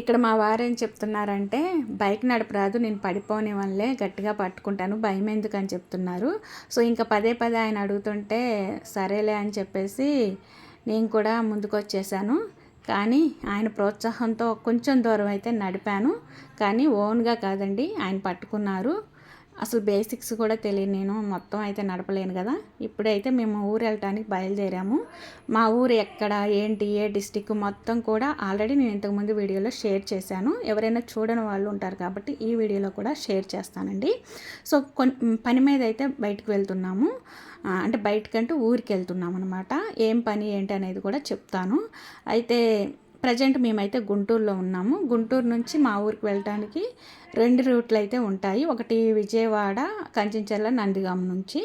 ఇక్కడ మా వారు ఏం చెప్తున్నారంటే బైక్ నడపరాదు నేను పడిపోని వల్లే గట్టిగా పట్టుకుంటాను భయం ఎందుకు అని చెప్తున్నారు. సో ఇంకా పదే పదే ఆయన అడుగుతుంటే సరేలే అని చెప్పేసి నేను కూడా ముందుకు వచ్చేసాను కానీ ఆయన ప్రోత్సాహంతో కొంచెం దూరం అయితే నడిపాను. కానీ ఓన్గా కాదండి ఆయన పట్టుకున్నారు. అసలు బేసిక్స్ కూడా తెలియదు నేను మొత్తం అయితే నడపలేను కదా. ఇప్పుడైతే మేము ఊరు వెళ్ళటానికి బయలుదేరాము. మా ఊరు ఎక్కడ ఏంటి ఏ డిస్టిక్ మొత్తం కూడా ఆల్రెడీ నేను ఇంతకుముందు వీడియోలో షేర్ చేశాను. ఎవరైనా చూడని వాళ్ళు ఉంటారు కాబట్టి ఈ వీడియోలో కూడా షేర్ చేస్తానండి. సో కొన్ని పని మీద అయితే బయటకు వెళ్తున్నాము. అంటే బయటకంటూ ఊరికి వెళ్తున్నాం అనమాట ఏం పని ఏంటి అనేది కూడా చెప్తాను. అయితే ప్రజెంట్ మేమైతే గుంటూరులో ఉన్నాము. గుంటూరు నుంచి మా ఊరికి వెళ్ళటానికి రెండు రూట్లు అయితే ఉంటాయి. ఒకటి విజయవాడ కంచెంచర్ల నందిగాం నుంచి.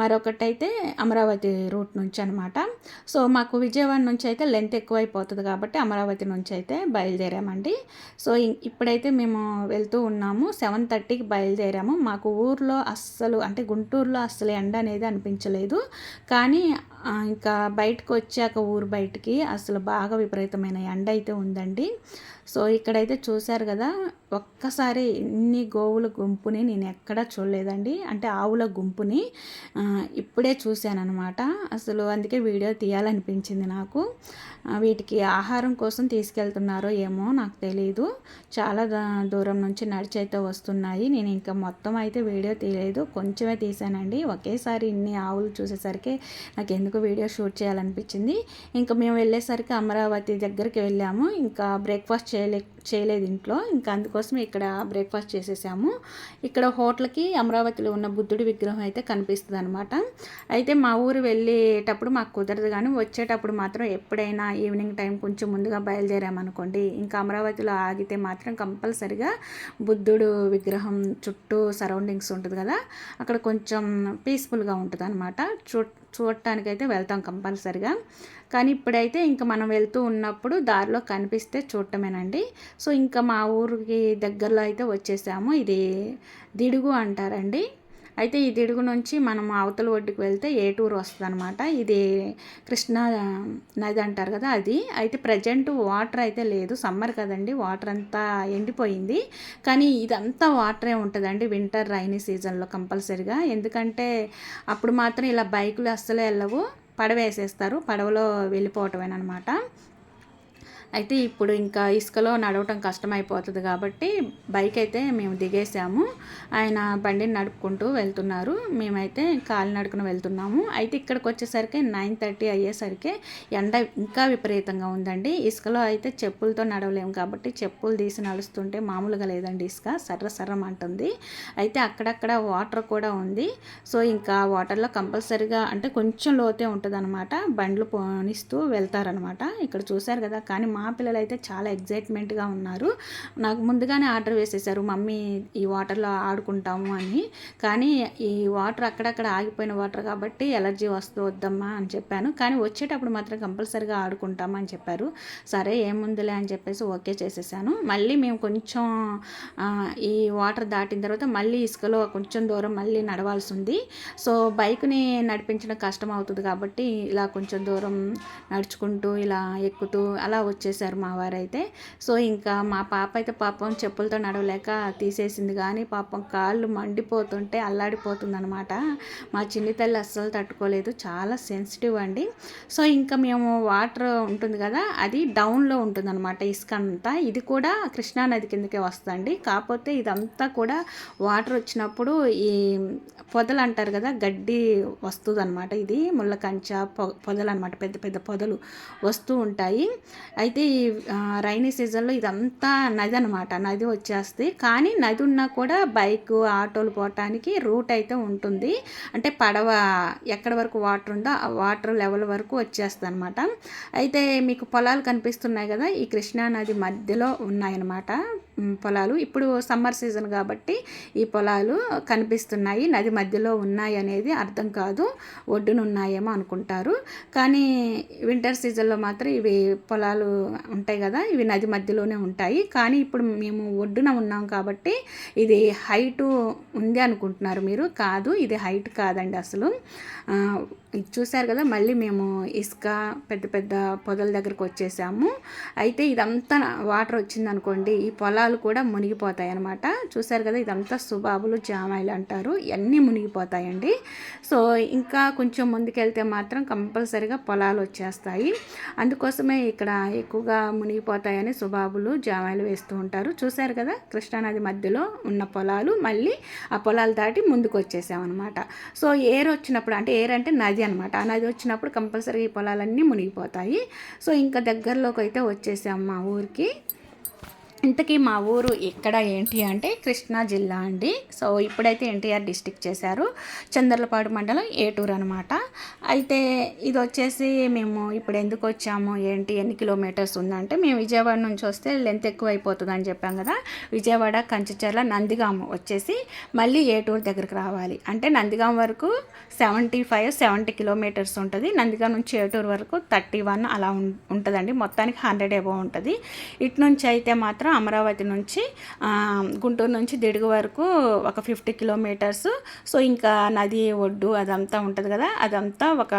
మరొకటి అయితే అమరావతి రూట్ నుంచి అనమాట సో మాకు విజయవాడ నుంచి అయితే లెంత్ ఎక్కువైపోతుంది కాబట్టి అమరావతి నుంచి అయితే బయలుదేరామండి. సో ఇప్పుడైతే మేము వెళ్తూ ఉన్నాము. సెవెన్ థర్టీకి బయలుదేరాము. మాకు ఊర్లో అస్సలు అంటే గుంటూరులో అస్సలు ఎండ అనేది అనిపించలేదు. కానీ ఇంకా బయటకు వచ్చాక ఊరు బయటికి అసలు బాగా విపరీతమైన ఎండ అయితే ఉందండి. సో ఇక్కడైతే చూశారు కదా ఒక్కసారి ఇన్ని గోవుల గుంపుని నేను ఎక్కడా చూడలేదండి. అంటే ఆవుల గుంపుని ఇప్పుడే చూశాను అనమాట అసలు అందుకే వీడియో తీయాలనిపించింది నాకు. వీటికి ఆహారం కోసం తీసుకెళ్తున్నారో ఏమో నాకు తెలియదు చాలా దూరం నుంచి నడిచి అయితే వస్తున్నాయి. నేను ఇంకా మొత్తం అయితే వీడియో తీయలేదు. కొంచెమే తీసానండి ఒకేసారి ఇన్ని ఆవులు చూసేసరికి నాకు ఎందుకు వీడియో షూట్ చేయాలనిపించింది. ఇంకా మేము వెళ్ళేసరికి అమరావతి దగ్గరికి వెళ్ళాము. ఇంకా బ్రేక్ఫాస్ట్ చేయలే చేయలేదు ఇంట్లో. ఇంకా అందుకోసం ఇక్కడ బ్రేక్ఫాస్ట్ చేసేసాము. ఇక్కడ హోటల్కి అమరావతిలో ఉన్న బుద్ధుడి విగ్రహం అయితే కనిపిస్తుంది అనమాట అయితే మా ఊరు వెళ్ళేటప్పుడు మాకు కుదరదు కానీ వచ్చేటప్పుడు మాత్రం ఎప్పుడైనా ఈవినింగ్ టైం కొంచెం ముందుగా బయలుదేరామనుకోండి. ఇంకా అమరావతిలో ఆగితే మాత్రం కంపల్సరిగా బుద్ధుడు విగ్రహం చుట్టూ సరౌండింగ్స్ ఉంటుంది కదా అక్కడ కొంచెం పీస్ఫుల్గా ఉంటుంది అనమాట చూ చూడటానికైతే వెళ్తాం కంపల్సరిగా. కానీ ఇప్పుడైతే ఇంకా మనం వెళ్తూ ఉన్నప్పుడు దారిలో కనిపిస్తే చూడటమేనండి. అండి. సో ఇంకా మా ఊరికి దగ్గరలో అయితే వచ్చేసాము. ఇది దిడుగు అంటారండి. అయితే ఈ దిడుగు నుంచి మనం అవతల ఒడ్డుకు వెళ్తే ఏటూరు వస్తుంది అనమాట ఇది కృష్ణా నది అంటారు కదా అది. అయితే ప్రజెంట్ వాటర్ అయితే లేదు. సమ్మర్ కదండి. వాటర్ అంతా ఎండిపోయింది. కానీ ఇదంతా వాటరే ఉంటుందండి వింటర్ రైనీ సీజన్లో కంపల్సరిగా. ఎందుకంటే అప్పుడు మాత్రం ఇలా బైకులు అస్సలు వెళ్ళవు పడవ వేసేస్తారు పడవలో వెళ్ళిపోవటమేనమాట అయితే ఇప్పుడు ఇంకా ఇసుకలో నడవటం కష్టమైపోతుంది కాబట్టి బైక్ అయితే మేము దిగేసాము. ఆయన బండిని నడుపుకుంటూ వెళ్తున్నారు. మేమైతే కాలినడకన వెళ్తున్నాము. అయితే ఇక్కడికి వచ్చేసరికి నైన్ థర్టీ అయ్యేసరికి ఎండ ఇంకా విపరీతంగా ఉందండి. ఇసుకలో అయితే చెప్పులతో నడవలేము కాబట్టి చెప్పులు తీసి నడుస్తుంటే మామూలుగా లేదండి ఇసుక. సర్ర సర్రం అంటుంది. అయితే అక్కడక్కడ వాటర్ కూడా ఉంది. సో ఇంకా వాటర్లో కంపల్సరీగా అంటే కొంచెం లోతే ఉంటుంది అనమాట బండ్లు పోనిస్తూ వెళ్తారనమాట ఇక్కడ చూశారు కదా కానీ మా పిల్లలు అయితే చాలా ఎగ్జైట్మెంట్గా ఉన్నారు. నాకు ముందుగానే ఆర్డర్ వేసేసారు మమ్మీ ఈ వాటర్లో ఆడుకుంటాము అని. కానీ ఈ వాటర్ అక్కడక్కడ ఆగిపోయిన వాటర్ కాబట్టి ఎలర్జీ వస్తూ వద్దమ్మా అని చెప్పాను. కానీ వచ్చేటప్పుడు మాత్రం కంపల్సరీగా ఆడుకుంటామా అని చెప్పారు. సరే ఏముందిలే అని చెప్పేసి ఓకే చేసేసాను. మళ్ళీ మేము కొంచెం ఈ వాటర్ దాటిన తర్వాత మళ్ళీ ఇసుకలో కొంచెం దూరం మళ్ళీ నడవాల్సి ఉంది. సో బైక్ని నడిపించడం కష్టం అవుతుంది కాబట్టి ఇలా కొంచెం దూరం నడుచుకుంటూ ఇలా ఎక్కుతూ అలా వచ్చేసారు మా వారైతే. సో ఇంకా మా పాప అయితే పాపం చెప్పులతో నడవలేక తీసేసింది. కానీ పాపం కాళ్ళు మండిపోతుంటే అల్లాడిపోతుందనమాట మా చిన్ని తల్లి అస్సలు తట్టుకోలేదు. చాలా సెన్సిటివ్ అండి. సో ఇంకా మేము వాటర్ ఉంటుంది కదా అది డౌన్లో ఉంటుంది అనమాట ఇసుక అంతా. ఇది కూడా కృష్ణా నది కిందకే వస్తుందండి. కాకపోతే ఇదంతా కూడా వాటర్ వచ్చినప్పుడు ఈ పొదలు అంటారు కదా గడ్డి వస్తుంది అనమాట ఇది. ముళ్ళ కంచ పొ పొదలు అనమాట పెద్ద పెద్ద పొదలు వస్తూ ఉంటాయి. అయితే ఈ రైనీ సీజన్లో ఇదంతా నది అనమాట నది వచ్చేస్తుంది. కానీ నది ఉన్నా కూడా బైక్ ఆటోలు పోవటానికి రూట్ అయితే ఉంటుంది. అంటే పడవ ఎక్కడ వరకు వాటర్ ఉందో ఆ వాటర్ లెవెల్ వరకు వచ్చేస్తుంది అనమాట అయితే మీకు పొలాలు కనిపిస్తున్నాయి కదా ఈ కృష్ణా నది మధ్యలో ఉన్నాయన్నమాట. పొలాలు. ఇప్పుడు సమ్మర్ సీజన్ కాబట్టి ఈ పొలాలు కనిపిస్తున్నాయి. నది మధ్యలో ఉన్నాయి అనేది అర్థం కాదు. ఒడ్డున ఉన్నాయేమో అనుకుంటారు. కానీ వింటర్ సీజన్లో మాత్రం ఇవి పొలాలు ఉంటాయి కదా ఇవి నది మధ్యలోనే ఉంటాయి. కానీ ఇప్పుడు మేము ఒడ్డున ఉన్నాం కాబట్టి ఇది హైటు ఉంది అనుకుంటున్నారు మీరు. కాదు ఇది హైట్ కాదండి అసలు. చూశారు కదా మళ్ళీ మేము ఇసుక పెద్ద పెద్ద పొదల దగ్గరకు వచ్చేసాము. అయితే ఇదంతా వాటర్ వచ్చింది అనుకోండి ఈ పొలాలు కూడా మునిగిపోతాయి అనమాట చూశారు కదా ఇదంతా సుబాబులు జామాయిలు అంటారు. ఇవన్నీ మునిగిపోతాయండి. సో ఇంకా కొంచెం ముందుకెళ్తే మాత్రం కంపల్సరిగా పొలాలు వచ్చేస్తాయి. అందుకోసమే ఇక్కడ ఎక్కువగా మునిగిపోతాయని సుబాబులు జామాయిలు వేస్తూ ఉంటారు. చూశారు కదా కృష్ణానది మధ్యలో ఉన్న పొలాలు. మళ్ళీ ఆ పొలాలు దాటి ముందుకు వచ్చేసామన్నమాట సో ఏర్ వచ్చినప్పుడు అంటే ఏర్ అంటే నది అనమాట ఆ నది వచ్చినప్పుడు కంపల్సరీ ఈ పొలాలన్నీ మునిగిపోతాయి. సో ఇంకా దగ్గరలోకి అయితే వచ్చేసాం మా ఊరికి. ఇంతకీ మా ఊరు ఎక్కడ ఏంటి అంటే కృష్ణా జిల్లా అండి. సో ఇప్పుడైతే ఎన్టీఆర్ డిస్టిక్ చేశారు. చంద్రలపాడు మండలం ఏటూరు అనమాట అయితే ఇది వచ్చేసి మేము ఇప్పుడు ఎందుకు వచ్చాము ఏంటి ఎన్ని కిలోమీటర్స్ ఉందంటే మేము విజయవాడ నుంచి వస్తే లెంత్ ఎక్కువ అయిపోతుంది అని చెప్పాం కదా. విజయవాడ కంచచర్ల నందిగాము వచ్చేసి మళ్ళీ ఏటూరు దగ్గరికి రావాలి. అంటే నందిగాం వరకు సెవెంటీ ఫైవ్ సెవెంటీ కిలోమీటర్స్ ఉంటుంది. నందిగాం నుంచి ఏటూరు వరకు థర్టీ వన్ అలా ఉంటుందండి. మొత్తానికి హండ్రెడ్ ఎబో ఉంటుంది. ఇటు నుంచి అయితే మాత్రం అమరావతి నుంచి గుంటూరు నుంచి దిడుగు వరకు ఒక ఫిఫ్టీ కిలోమీటర్స్. సో ఇంకా నది ఒడ్డు అదంతా ఉంటుంది కదా అదంతా ఒక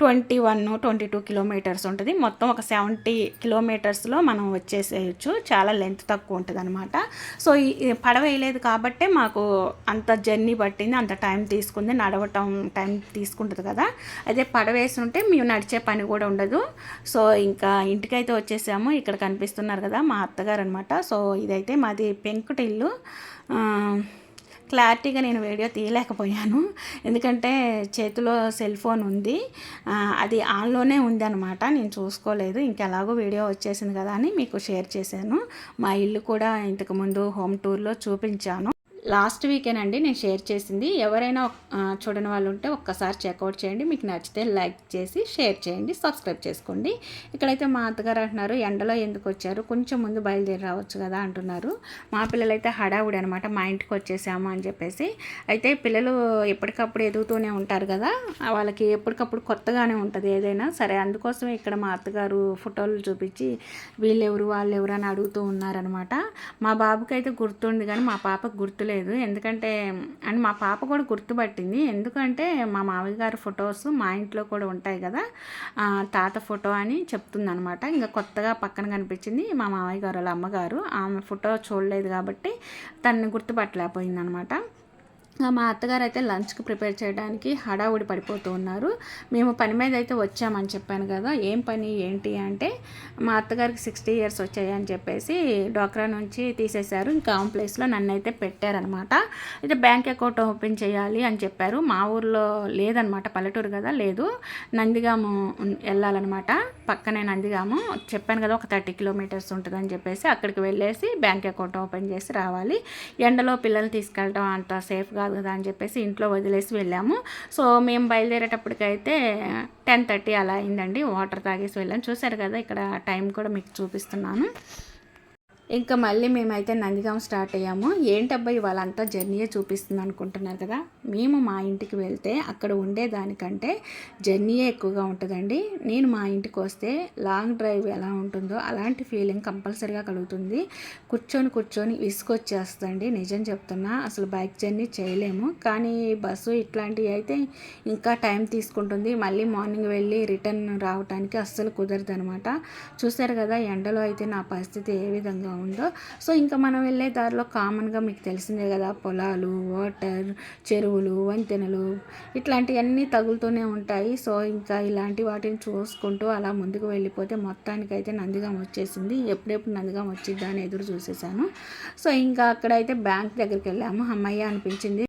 twenty one twenty two kilometres ఉంటుంది. మొత్తం ఒక సెవెంటీ కిలోమీటర్స్లో మనం వచ్చేసేయచ్చు. చాలా లెంత్ తక్కువ ఉంటుంది అనమాట సో ఈ పడవ వేయలేదు కాబట్టే మాకు అంత జర్నీ పట్టింది. అంత టైం తీసుకుంది. నడవటం టైం తీసుకుంటుంది కదా. అదే పడవ వేసి ఉంటే మేము నడిచే పని కూడా ఉండదు. సో ఇంకా ఇంటికైతే వచ్చేసాము. ఇక్కడ కనిపిస్తున్నారు కదా మా అత్తగారు అనమాట సో ఇదైతే మాది పెంకుటిల్లు. క్లారిటీగా నేను వీడియో తీయలేకపోయాను. ఎందుకంటే చేతిలో సెల్ ఫోన్ ఉంది. అది ఆన్లోనే ఉంది అనమాట నేను చూసుకోలేదు. ఇంకెలాగో వీడియో వచ్చేసింది కదా అని మీకు షేర్ చేశాను. మా ఇల్లు కూడా ఇంతకుముందు హోమ్ టూర్లో చూపించాను. లాస్ట్ వీకేనండి నేను షేర్ చేసింది. ఎవరైనా చూడని వాళ్ళు ఉంటే ఒక్కసారి చెక్అవుట్ చేయండి. మీకు నచ్చితే లైక్ చేసి షేర్ చేయండి సబ్స్క్రైబ్ చేసుకోండి. ఇక్కడైతే మా అత్తగారు అంటున్నారు ఎండలో ఎందుకు వచ్చారు? కొంచెం ముందు బయలుదేరి రావచ్చు కదా అంటున్నారు. మా పిల్లలైతే హడావుడి అనమాట మా ఇంటికి వచ్చేసాము అని చెప్పేసి. అయితే పిల్లలు ఎప్పటికప్పుడు ఎదుగుతూనే ఉంటారు కదా వాళ్ళకి ఎప్పటికప్పుడు కొత్తగానే ఉంటుంది ఏదైనా సరే. అందుకోసం ఇక్కడ మా అత్తగారు ఫోటోలు చూపించి వీళ్ళెవరు వాళ్ళెవరు అని అడుగుతూ ఉన్నారనమాట మా బాబుకి అయితే గుర్తుంది కానీ మా పాపకు గుర్తులేదు. ఎందుకంటే అండ్ మా పాప కూడా గుర్తుపట్టింది. ఎందుకంటే మా మామయ్య గారి ఫొటోస్ మా ఇంట్లో కూడా ఉంటాయి కదా తాత ఫోటో అని చెప్తుంది అనమాట ఇంకా కొత్తగా పక్కన కనిపించింది మా మామయ్య గారు వాళ్ళ అమ్మగారు. ఆమె ఫోటో చూడలేదు కాబట్టి తనని గుర్తుపట్టలేకపోయింది అనమాట మా అత్తగారు అయితే లంచ్కి ప్రిపేర్ చేయడానికి హడావుడి పడిపోతూ ఉన్నారు. మేము పని మీద అయితే వచ్చామని చెప్పాను కదా ఏం పని ఏంటి అంటే మా అత్తగారికి సిక్స్టీ ఇయర్స్ వచ్చాయని చెప్పేసి డోక్రా నుంచి తీసేశారు. ఇంకా ఆమె ప్లేస్లో నన్ను అయితే పెట్టారనమాట. అయితే బ్యాంక్ అకౌంట్ ఓపెన్ చేయాలి అని చెప్పారు. మా ఊర్లో లేదనమాట పల్లెటూరు కదా లేదు. నందిగాము వెళ్ళాలన్నమాట పక్కనే నందిగాము. చెప్పాను కదా ఒక థర్టీ కిలోమీటర్స్ ఉంటుందని చెప్పేసి అక్కడికి వెళ్ళేసి బ్యాంక్ అకౌంట్ ఓపెన్ చేసి రావాలి. ఎండలో పిల్లల్ని తీసుకెళ్ళడం అంత సేఫ్గా కాదు కదా అని చెప్పేసి ఇంట్లో వదిలేసి వెళ్ళాము. సో మేము బయలుదేరేటప్పటికైతే టెన్ థర్టీ అలా అయిందండి. వాటర్ తాగేసి వెళ్ళాము చూసారు కదా ఇక్కడ టైం కూడా మీకు చూపిస్తున్నాను. ఇంకా మళ్ళీ మేమైతే నందిగాం స్టార్ట్ అయ్యాము. ఏంటబ్బా ఇవాళంతా జర్నీయే చూపిస్తుంది అనుకుంటున్నారు కదా? మేము మా ఇంటికి వెళ్తే అక్కడ ఉండేదానికంటే జర్నీయే ఎక్కువగా ఉంటుందండి. నేను మా ఇంటికి వస్తే లాంగ్ డ్రైవ్ ఎలా ఉంటుందో అలాంటి ఫీలింగ్ కంపల్సరీగా కలుగుతుంది. కూర్చొని కూర్చొని విసుకొచ్చేస్తుందండి నిజం చెప్తున్నా అసలు బైక్ జర్నీ చేయలేము. కానీ బస్సు ఇట్లాంటివి అయితే ఇంకా టైం తీసుకుంటుంది. మళ్ళీ మార్నింగ్ వెళ్ళి రిటర్న్ రావడానికి అస్సలు కుదరదు అనమాట చూసారు కదా ఎండలో అయితే నా పరిస్థితి ఏ విధంగా ఉందో. సో ఇంకా మనం వెళ్ళే దారిలో కామన్గా మీకు తెలిసిందే కదా పొలాలు వాటర్ చెరువులు వంతెనలు ఇట్లాంటివన్నీ తగులుతూనే ఉంటాయి. సో ఇంకా ఇలాంటి వాటిని చూసుకుంటూ అలా ముందుకు వెళ్ళిపోతే మొత్తానికైతే నందిగాం వచ్చేసింది. ఎప్పుడెప్పుడు నందిగాం వచ్చిద్దా అని ఎదురు చూసేసాను. సో ఇంకా అక్కడైతే బ్యాంక్ దగ్గరికి వెళ్ళాము. అమ్మయ్య అనిపించింది.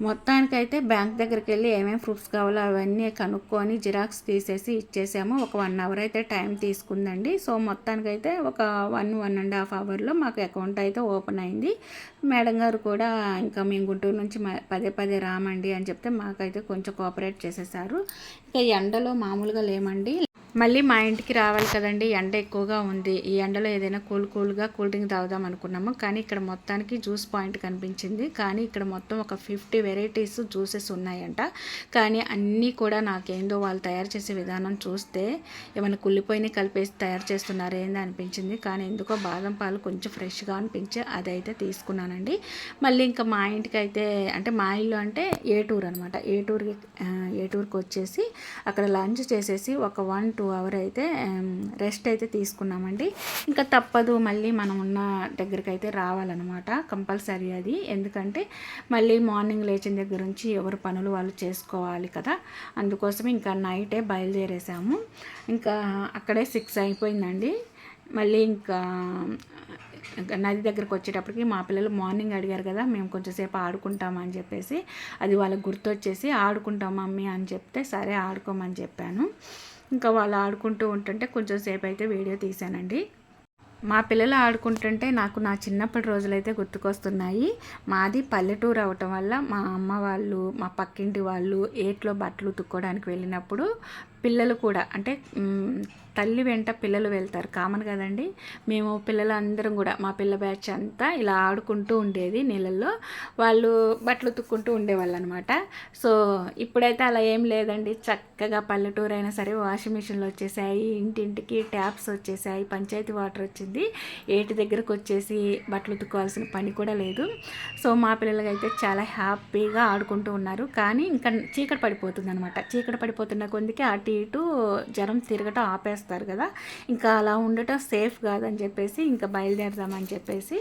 మొత్తానికైతే బ్యాంక్ దగ్గరికి వెళ్ళి ఏమేమి ప్రూఫ్స్ కావాలో అవన్నీ కనుక్కొని జిరాక్స్ తీసేసి ఇచ్చేసాము. ఒక వన్ అవర్ అయితే టైం తీసుకుందండి. సో మొత్తానికైతే ఒక వన్ వన్ అండ్ హాఫ్ అవర్లో మాకు అకౌంట్ అయితే ఓపెన్ అయింది. మేడం గారు కూడా ఇంకా మేము గుంటూరు నుంచి మ- పదే పదే రామండి అని చెప్తే మాకైతే కొంచెం కోఆపరేట్ చేసేసారు. ఇంకా ఎండలో మామూలుగా లేమండి. మళ్ళీ మా ఇంటికి రావాలి కదండి. ఎండ ఎక్కువగా ఉంది. ఈ ఎండలో ఏదైనా కూల్ కూల్గా కూల్ డ్రింక్ తాగుదాం అనుకున్నాము. కానీ ఇక్కడ మొత్తానికి జ్యూస్ పాయింట్ కనిపించింది. కానీ ఇక్కడ మొత్తం ఒక ఫిఫ్టీ వెరైటీస్ జ్యూసెస్ ఉన్నాయంట. కానీ అన్నీ కూడా నాకేందో వాళ్ళు తయారు చేసే విధానం చూస్తే ఏమైనా కుళ్ళిపోయిన కలిపేసి తయారు చేస్తున్నారు ఏంది అనిపించింది. కానీ ఎందుకో బాదం పాలు కొంచెం ఫ్రెష్గా అనిపించి అదైతే తీసుకున్నానండి. మళ్ళీ ఇంకా మా ఇంటికి అయితే అంటే మా ఇల్లు అంటే ఏటూరు అనమాట ఏటూరుకి ఆ, ఏటూరుకి వచ్చేసి అక్కడ లంచ్ చేసేసి ఒక వన్ టూ టూ అవర్ అయితే um, రెస్ట్ అయితే తీసుకున్నామండి. ఇంకా తప్పదు మళ్ళీ మనం ఉన్న దగ్గరికి అయితే రావాలన్నమాట కంపల్సరీ అది. ఎందుకంటే మళ్ళీ మార్నింగ్ లేచిన దగ్గర నుంచి ఎవరు పనులు వాళ్ళు చేసుకోవాలి కదా. అందుకోసం ఇంకా నైటే బయలుదేరేసాము. ఇంకా అక్కడే సిక్స్ అయిపోయిందండి. మళ్ళీ ఇంకా నది దగ్గరకు వచ్చేటప్పటికి మా పిల్లలు మార్నింగ్ అడిగారు కదా మేము కొంచెంసేపు ఆడుకుంటామని చెప్పేసి. అది వాళ్ళకి గుర్తొచ్చేసి ఆడుకుంటాం మమ్మీ అని చెప్తే సరే ఆడుకోమని చెప్పాను. ఇంకా వాళ్ళు ఆడుకుంటూ ఉంటుంటే కొంచెం సేపు అయితే వీడియో తీశానండి. మా పిల్లలు ఆడుకుంటుంటే నాకు నా చిన్నప్పటి రోజులైతే గుర్తుకొస్తున్నాయి. మాది పల్లెటూరు అవటం వల్ల మా అమ్మ వాళ్ళు మా పక్కింటి వాళ్ళు ఏట్లో బట్టలు ఉతుక్కోవడానికి వెళ్ళినప్పుడు పిల్లలు కూడా అంటే తల్లి వెంట పిల్లలు వెళ్తారు. కామన్ కదండి. మేము పిల్లలందరం కూడా మా పిల్ల బ్యాచ్ అంతా ఇలా ఆడుకుంటూ ఉండేది నీళ్ళల్లో. వాళ్ళు బట్టలు ఉతుక్కుంటూ ఉండేవాళ్ళు అనమాట సో ఇప్పుడైతే అలా ఏం లేదండి. చక్కగా పల్లెటూరు అయినా సరే వాషింగ్ మిషన్లు వచ్చేసాయి ఇంటింటికి ట్యాప్స్ వచ్చేసాయి పంచాయతీ వాటర్ వచ్చింది. ఏటి దగ్గరకు వచ్చేసి బట్టలు ఉతుక్కోవాల్సిన పని కూడా లేదు. సో మా పిల్లలకైతే చాలా హ్యాపీగా ఆడుకుంటూ ఉన్నారు. కానీ ఇంకా చీకటి పడిపోతుంది అనమాట చీకటి పడిపోతున్న కొందికి అటు ఇటు జ్వరం తిరగటం ఆపేస్తారు కదా. ఇంకా అలా ఉండటం సేఫ్ కాదని చెప్పేసి ఇంకా బయలుదేరదామని చెప్పేసి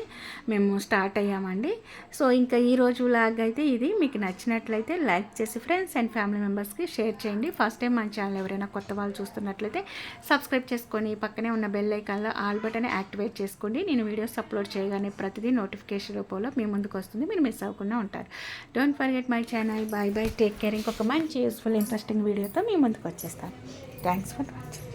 మేము స్టార్ట్ అయ్యామండి. సో ఇంకా ఈ రోజు లాగ్ అయితే ఇది. మీకు నచ్చినట్లయితే లైక్ చేసి ఫ్రెండ్స్ అండ్ ఫ్యామిలీ మెంబర్స్కి షేర్ చేయండి. ఫస్ట్ టైం మన ఛానల్ ఎవరైనా కొత్త వాళ్ళు చూస్తున్నట్లయితే సబ్స్క్రైబ్ చేసుకొని పక్కనే ఉన్న బెల్ ఐకాన్లో ఆల్ బటన్ యాక్టివేట్ చేసుకోండి. నేను వీడియోస్ అప్లోడ్ చేయగానే ప్రతిదీ నోటిఫికేషన్ రూపంలో మీ ముందుకు వస్తుంది. మీరు మిస్ అవ్వకుండా ఉంటారు. Don't forget my channel bye bye take care ఇంకొక మంచి యూస్ఫుల్ ఇంట్రెస్టింగ్ వీడియోతో మీ ముందుకు వచ్చేస్తాను. ನಮಸ್ಕಾರ ಥ್ಯಾಂಕ್ಸ್ ಫಾರ್ ವಾಚಿಂಗ್